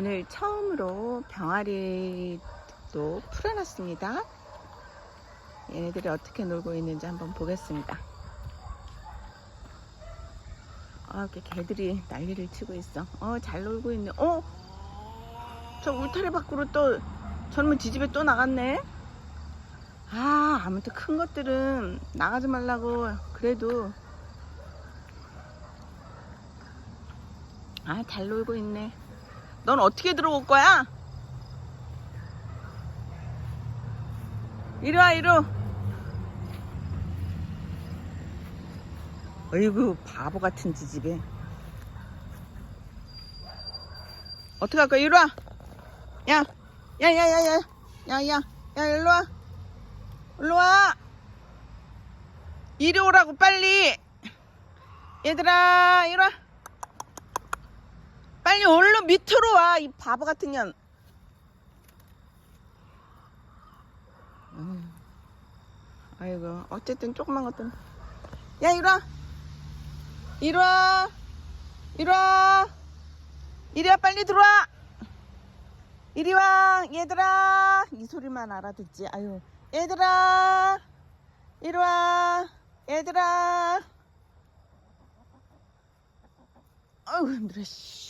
오늘 처음으로 병아리도 풀어놨습니다. 얘네들이 어떻게 놀고 있는지 한번 보겠습니다. 아, 이렇게 개들이 난리를 치고 있어. 어, 잘 놀고 있네. 어? 저 울타리 밖으로 또 젊은 지집에 또 나갔네? 아, 아무튼 큰 것들은 나가지 말라고 그래도 아, 잘 놀고 있네. 넌 어떻게 들어올 거야? 이리 와, 이리. 어이구, 바보 같은 지집에. 어떻게 할 거야? 이리 와. 야, 야, 야, 야, 야, 야, 야, 야, 일로 와. 일로 와. 이리 오라고, 빨리. 얘들아, 이리 와. 빨리 얼른 밑으로 와, 이 바보 같은 년. 음. 아이고, 어쨌든 조그만 것들. 야, 이리 와. 이리 와. 이리 와. 이리 와, 빨리 들어와. 이리 와, 얘들아. 이 소리만 알아듣지. 아유, 얘들아. 이리 와, 얘들아. 아우 힘들어, 씨.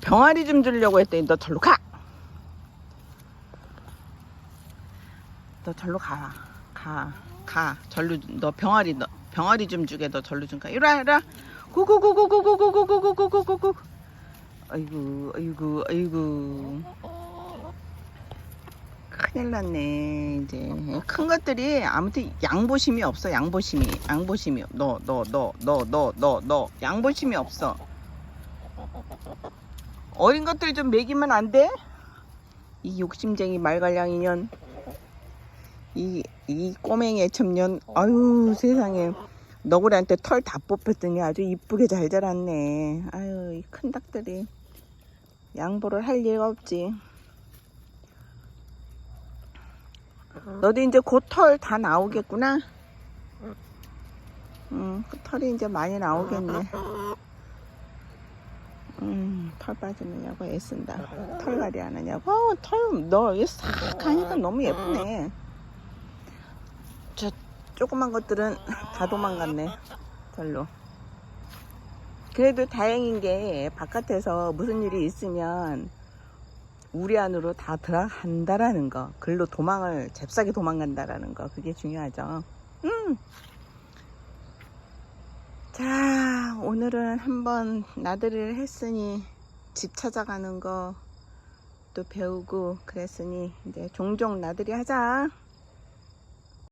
병아리 좀 주려고 했더니 너 절로 가. 너 절로 가. 가. 가. 절로 너 병아리 너 병아리 좀 주게 너 절로 좀 가. 이리 와. 이리 와. 고고고고고고고고고고고고고고. 아이고 아이고 아이고. 큰일 났네 이제 큰 것들이 아무튼 양보심이 없어 양보심이 양보심이 너 너 너 너 너 너 너 양보심이 없어 어린 것들 좀 먹이면 안 돼? 이 욕심쟁이 말갈량 이년. 이, 이 꼬맹이 애첨년. 아유 세상에. 너구리한테 털 다 뽑혔더니 아주 이쁘게 잘 자랐네. 아유 이 큰 닭들이. 양보를 할 리가 없지. 너도 이제 곧 털 다 나오겠구나? 응, 그 털이 이제 많이 나오겠네. 음, 털 빠지느냐고 애쓴다. 털갈이 안 하냐고. 어, 털, 너, 이싹 하니까 너무 예쁘네. 저, 조그만 것들은 다 도망갔네. 절로. 그래도 다행인 게, 바깥에서 무슨 일이 있으면, 우리 안으로 다 들어간다라는 거. 글로 도망을, 잽싸게 도망간다라는 거. 그게 중요하죠. 음. 자, 오늘은 한번 나들이를 했으니 집 찾아가는 거 또 배우고 그랬으니 이제 종종 나들이 하자.